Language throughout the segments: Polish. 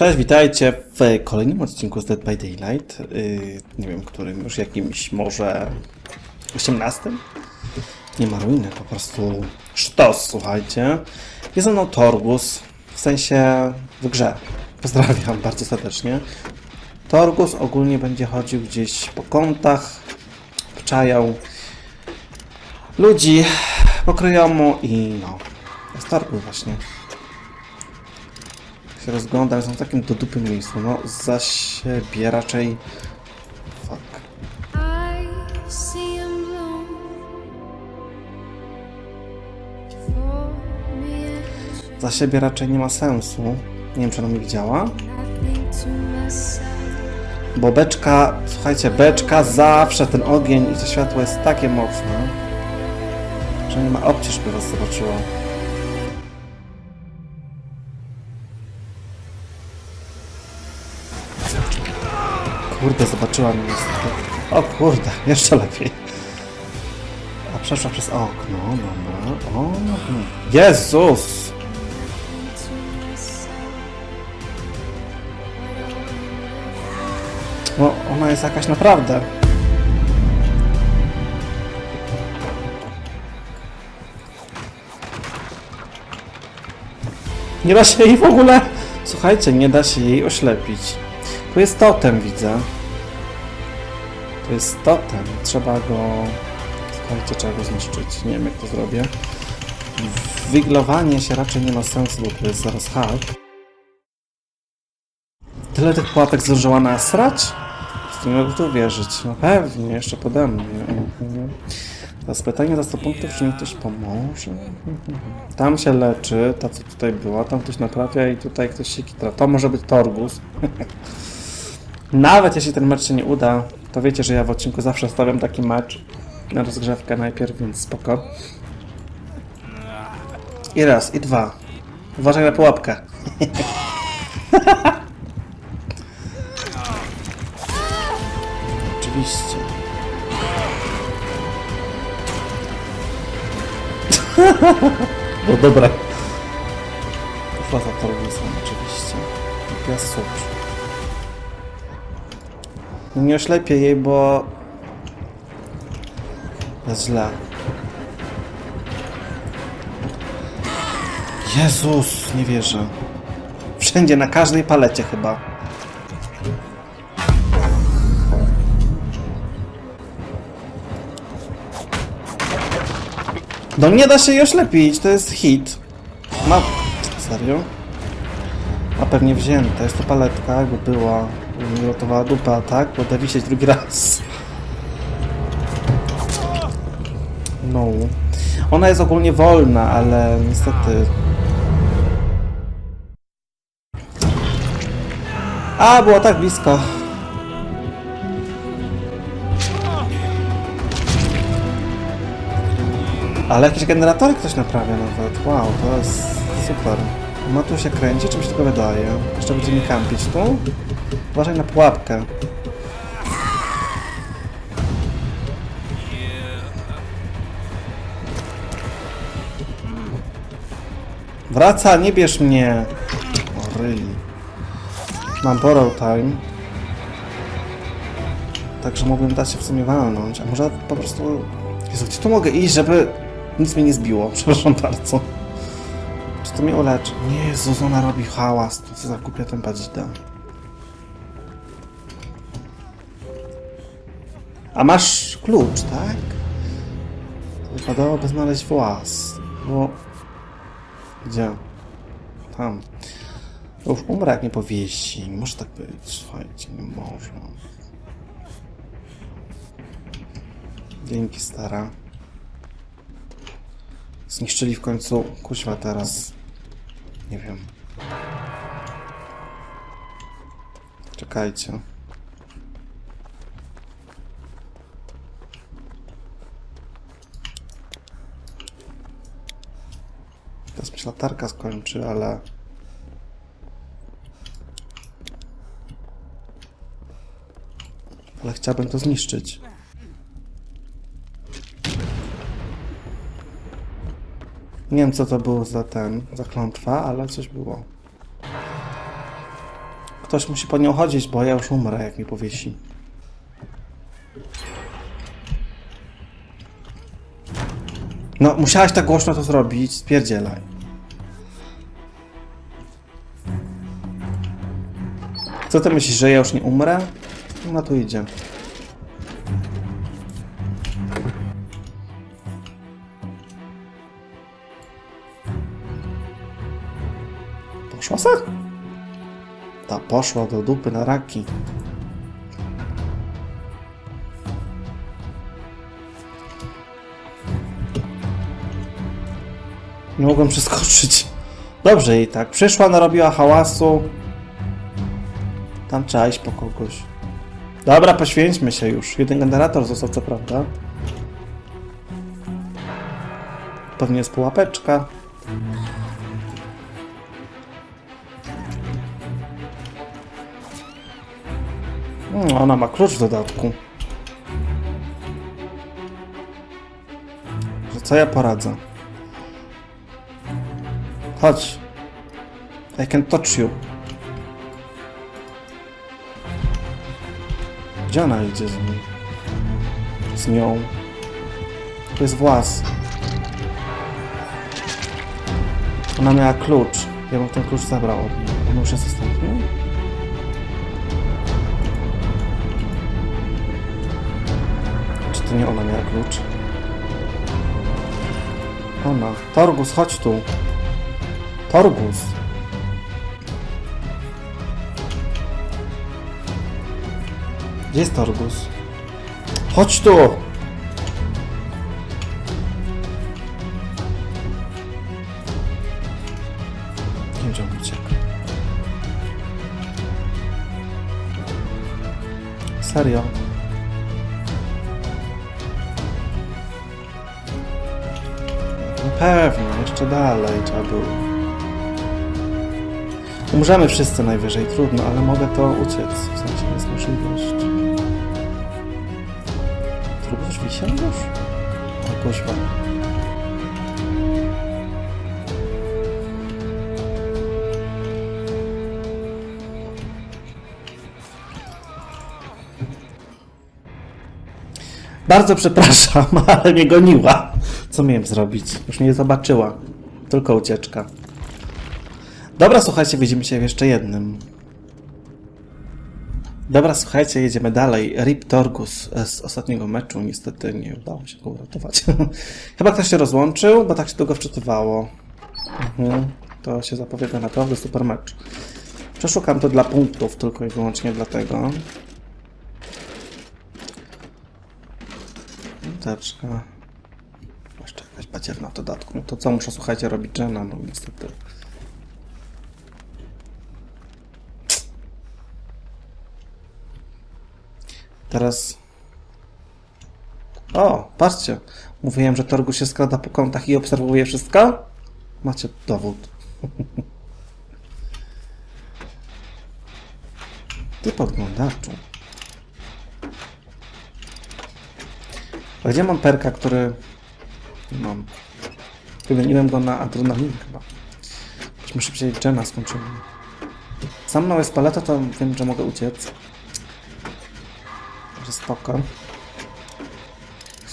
Cześć, witajcie w kolejnym odcinku z Dead by Daylight. Yy, nie wiem, którym już jakimś może 18? Nie ma ruiny, po prostu sztos, słuchajcie. Jest mną Torgus, w sensie w grze. Pozdrawiam bardzo serdecznie. Torgus ogólnie będzie chodził gdzieś po kątach, wczajał ludzi, pokryją mu i no. Jest Torgus właśnie się rozglądam, jestem w takim do dupy miejscu. No, za siebie raczej. Fuck. Za siebie raczej nie ma sensu. Nie wiem, czy ona mnie widziała. Bo beczka, słuchajcie, beczka zawsze ten ogień i to światło jest takie mocne, że nie ma opcji, żeby was zobaczyła. Kurde, zobaczyła mnie. O kurde, jeszcze lepiej. A przeszła przez okno, dobra. O, mhm. Jezus! to myself, No, ona jest jakaś naprawdę. Nie da się jej w ogóle. Słuchajcie, nie da się jej oślepić. Tu jest totem, widzę. To jest totem. Trzeba go. Słuchajcie, trzeba go zniszczyć. Nie wiem, jak to zrobię. Wyglowanie się raczej nie ma sensu, bo to jest zaraz hard. Tyle tych pułapek zdążyła nasrać? W nie mogę to wierzyć. No pewnie, jeszcze pode mnie. Teraz pytanie za 100 punktów, czy mi ktoś pomoże? Tam się leczy, ta co tutaj była, tam ktoś naprawia i tutaj ktoś się kitra. To może być Torgus. Nawet jeśli ten mecz się nie uda, to wiecie, że ja w odcinku zawsze stawiam taki mecz na rozgrzewkę najpierw, więc spoko. I raz, i dwa. Uważaj na pułapkę. Oczywiście. No dobra. Poszła za Torgusem, oczywiście. Ja sucz. Nie oślepię jej, bo... Jest źle. Jezus, nie wierzę. Wszędzie, na każdej palecie chyba. No nie da się jej oślepić, to jest hit. Ma... Serio? A pewnie wzięta, jest to paletka, jakby była uratowała dupa, tak? Bo da wisieć drugi raz. No. Ona jest ogólnie wolna, ale niestety... A, było tak blisko. Ale jakieś generatory ktoś naprawia nawet. Wow, to jest super. Ma tu się kręci, czy mi się tylko wydaje? Jeszcze będziemy kampić tu? Uważaj na pułapkę. Wraca, nie bierz mnie! Mam borrow time. Także mógłbym dać się w sumie walnąć. A może po prostu... Jezu, gdzie tu mogę iść, żeby nic mnie nie zbiło? Przepraszam bardzo. Czy to mnie uleczy? Nie, Jezus, ona robi hałas. To co za głupia tempadzida. A masz klucz, tak? To Wypadałoby znaleźć włas. Bo... Gdzie? Tam. Już umrę, jak nie powiesi. Nie może tak być. Słuchajcie, nie może. Dzięki, stara. Zniszczyli w końcu kuźwa teraz. Nie wiem. Czekajcie. Się latarka skończy, ale... Ale chciałbym to zniszczyć. Nie wiem co to było za ten, za klątwa, ale coś było. Ktoś musi po nią chodzić, bo ja już umrę, jak mi powiesi. No, musiałaś tak głośno to zrobić, spierdzielaj. Co ty myślisz, że ja już nie umrę? No to idzie. Poszła se? Ta poszła do dupy na raki. Nie mogłem przeskoczyć. Dobrze jej tak. Przyszła, narobiła hałasu. Tam trzeba iść po kogoś. Dobra, poświęćmy się już. Jeden generator został, co prawda. Pewnie jest pułapeczka. Mm, Ona ma klucz w dodatku. Że co ja poradzę? Chodź. I can touch you. Gdzie ona idzie z nim? Z nią. To jest włas. Ona miała klucz. Ja bym ten klucz zabrał od niej. On już jest ostatni? Czy to nie ona miała klucz? Ona. Torgus, chodź tu. Torgus. Gdzie jest Torgus? Chodź tu! Nie. Serio? No pewnie, jeszcze dalej trzeba było. Umrzemy wszyscy najwyżej, trudno, ale mogę to uciec. W sensie jest możliwość. Wisiał już? O kuźwa. Bardzo przepraszam, ale mnie goniła. Co miałem zrobić? Już mnie nie zobaczyła. Tylko ucieczka. Dobra, słuchajcie, widzimy się w jeszcze jednym. Dobra, słuchajcie, jedziemy dalej. Rip Torgus e, z ostatniego meczu. Niestety nie udało się go uratować. Chyba ktoś się rozłączył, bo tak się długo wczytywało. Mhm. To się zapowiada naprawdę super mecz. Przeszukam to dla punktów, tylko i wyłącznie dlatego. Teczka. Jeszcze jakaś bacierna w dodatku. No to co muszę, słuchajcie, robić Jena? No niestety. Teraz... O, patrzcie. Mówiłem, że Torgu się skrada po kątach i obserwuje wszystko? Macie dowód. Ty podglądaczu. A gdzie mam perka, który... Nie mam. Wymieniłem go na adrenalin chyba. Byśmy szybciej Jena skończyli. Sam mną jest paleta, to wiem, że mogę uciec. Spoko.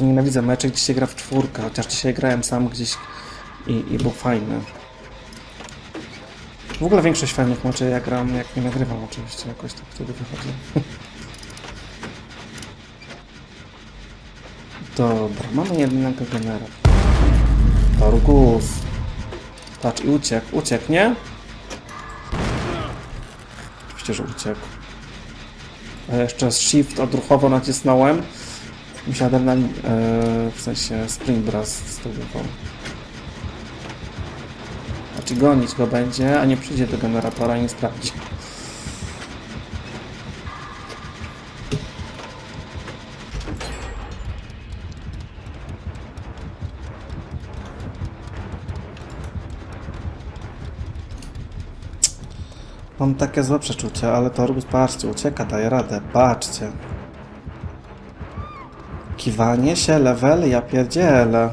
Nienawidzę meczy, gdzie się gra w czwórkę, chociaż dzisiaj grałem sam gdzieś i, i był fajny. W ogóle większość fajnych meczy ja gram, jak nie nagrywam oczywiście, jakoś tak wtedy wychodzi. Dobra, mamy jednego genera. Torgus. Patrz, i uciekł. Uciekł, nie? Oczywiście, że uciekł. A jeszcze shift odruchowo nacisnąłem. Mi się adrenalin, e, w sensie Spring Blast stylował. Znaczy gonić go będzie, a nie przyjdzie do generatora i nie sprawdzi. Mam takie złe przeczucie, ale Torgus, patrzcie, ucieka, daje radę, patrzcie. Kiwanie się, level, ja pierdzielę.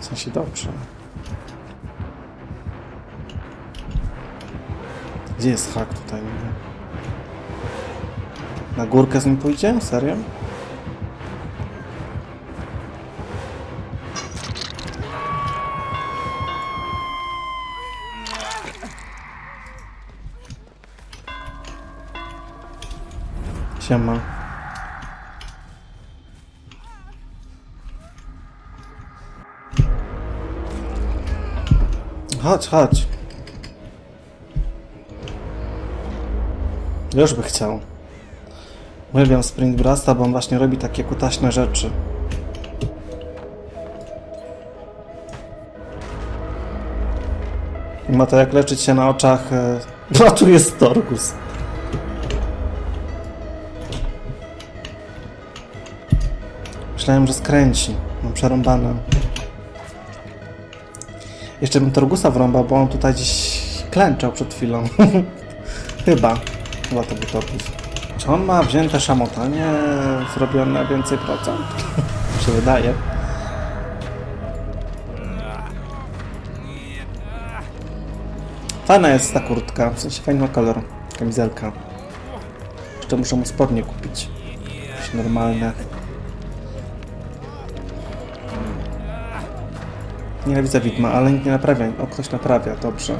W sensie dobrze. Gdzie jest hak tutaj? Na górkę z nim pójdzie? Serio? Siema. Chodź, chodź. Już by chciał. Uwielbiam Spring Brasta, bo on właśnie robi takie kutaśne rzeczy. I Ma to jak leczyć się na oczach. e, No tu jest Torgus. Myślałem, że skręci. Mam przerąbane. Jeszcze bym Torgusa wrąbał, bo on tutaj gdzieś klęczał przed chwilą. Chyba. Chyba to był Torgus. Czy on ma wzięte szamotanie zrobione więcej procent? Mi się wydaje. Fajna jest ta kurtka, w sensie fajny kolor. Kamizelka. Jeszcze muszę mu spodnie kupić. Jakieś normalne. Nienawidzę widma, ale nikt nie naprawia. O, ktoś naprawia, dobrze.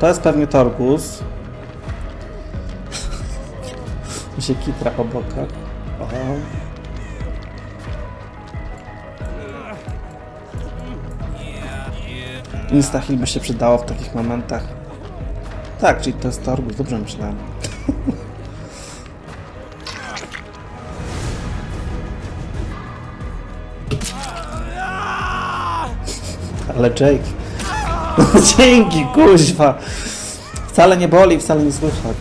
To jest pewnie Torgus. Mi się kitra po bokach. O. Instaheal by się przydało w takich momentach. Tak, czyli to jest Torgus, dobrze myślałem. Ale Jake. Dzięki, kuźwa. Wcale nie boli, wcale nie słychać.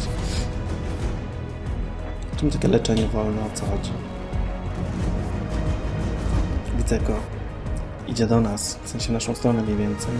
Czym takie leczenie wolne? O co chodzi? Widzę go. Idzie do nas, w sensie naszą stronę mniej więcej.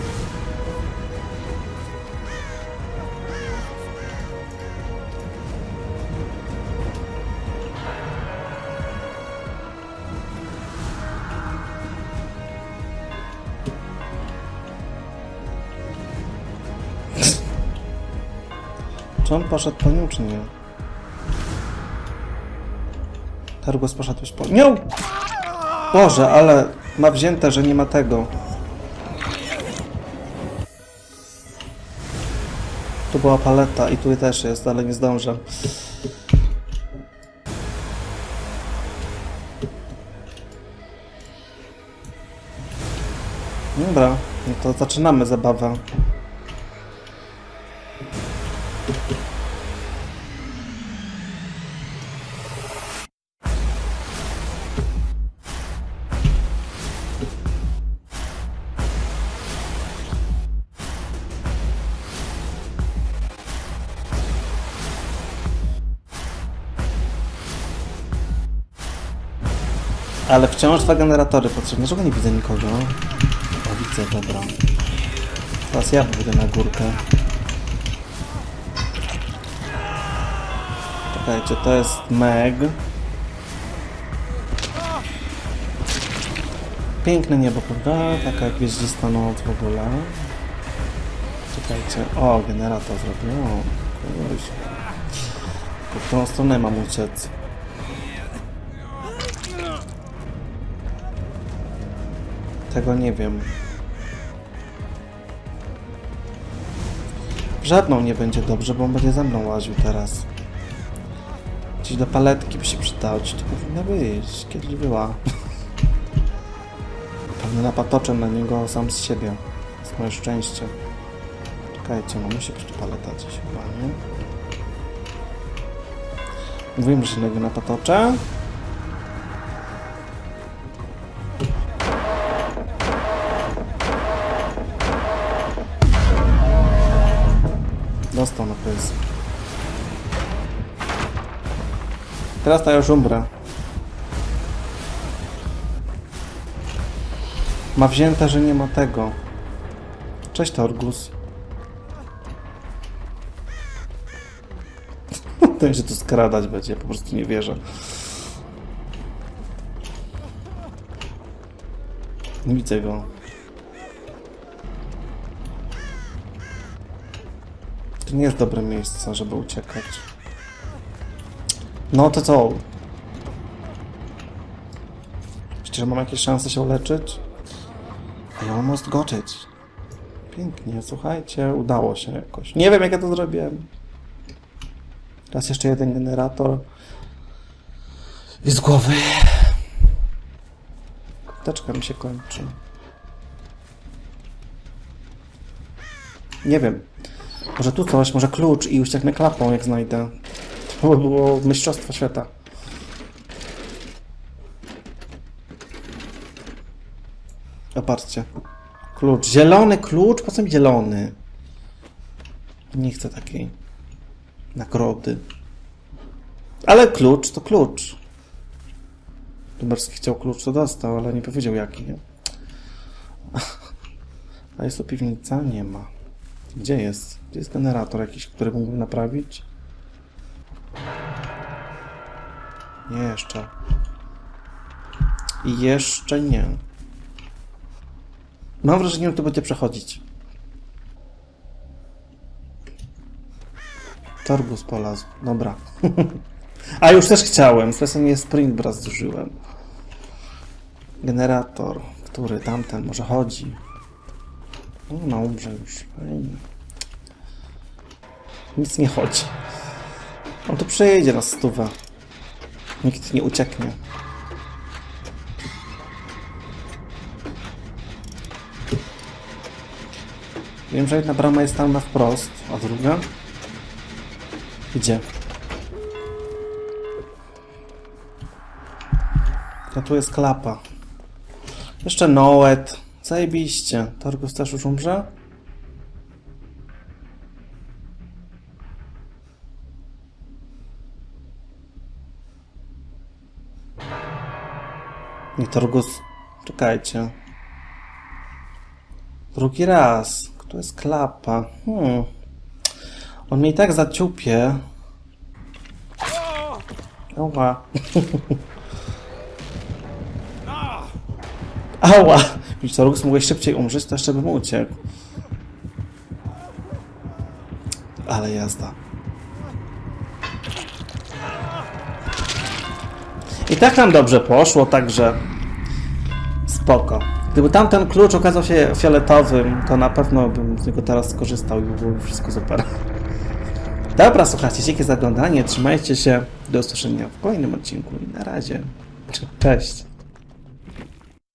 Czy on poszedł po nią, czy nie? Targus poszedł już po nią! Boże, ale ma wzięte, że nie ma tego. Tu była paleta i tu też jest, ale nie zdążę. Dobra, no to zaczynamy zabawę. Ale wciąż dwa generatory potrzebne. Dlaczego nie widzę nikogo? O, widzę, dobra. Teraz ja pójdę na górkę. Czekajcie, to jest Meg. Piękne niebo, prawda? Taka jak gwieździsta noc w ogóle. Czekajcie. O, generator zrobił. O. W którą stronę mam uciec? Tego nie wiem. W Żadną nie będzie dobrze, bo on będzie ze mną łaził teraz. Gdzieś do paletki by się przydało. Gdzieś tu powinna być. Kiedyś była. Pewnie napatoczę na niego sam z siebie. Z moje szczęście. Czekajcie, no musi być tu paleta gdzieś chyba, nie? Mówiłem, że się na niego napatoczę. Teraz to ja już umrę. Ma wzięte, że nie ma tego. Cześć Torgus. Ten się tu skradać będzie, po prostu nie wierzę. Nie widzę go. To nie jest dobre miejsce, żeby uciekać. No to co? Myślicie, że mam jakieś szanse się uleczyć? I almost got it. Pięknie, słuchajcie, udało się jakoś. Nie wiem, jak ja to zrobiłem. Teraz jeszcze jeden generator. I z głowy. Teczka mi się kończy. Nie wiem. Może tu coś, może klucz i uścieknę klapą, jak znajdę. To by było mistrzostwo świata. Zobaczcie. Klucz. Zielony klucz? Po co mi zielony? Nie chcę takiej nagrody. Ale klucz to klucz. Dubowski chciał klucz, to dostał, ale nie powiedział jaki, nie? A jest to piwnica? Nie ma. Gdzie jest? Gdzie jest generator jakiś, który mógłbym naprawić? Nie jeszcze. Jeszcze nie. Mam wrażenie, że to będzie przechodzić. Torbus polazł. Dobra. A już też chciałem. Specjalnie sprint braz zużyłem. Generator, który tamten może chodzi. No, no umrze już. Fajnie. Nic nie chodzi. On tu przejedzie na stówę. Nikt nie ucieknie. Wiem, że jedna brama jest tam na wprost, a druga? Gdzie? A tu jest klapa. Jeszcze Noet. Zajebiście. Torgus też już umrze? Nie. Czekajcie. Drugi raz. Tu jest klapa. Hmm. On mnie i tak zaciupie. Ała. Ała! Widzisz, Torgus szybciej umrzeć, to jeszcze bym uciekł. Ale jazda. I tak nam dobrze poszło, także spoko. Gdyby tamten klucz okazał się fioletowym, to na pewno bym z niego teraz skorzystał i byłoby wszystko super. Dobra, słuchajcie, dzięki za oglądanie, trzymajcie się, do usłyszenia w kolejnym odcinku i na razie. Cześć.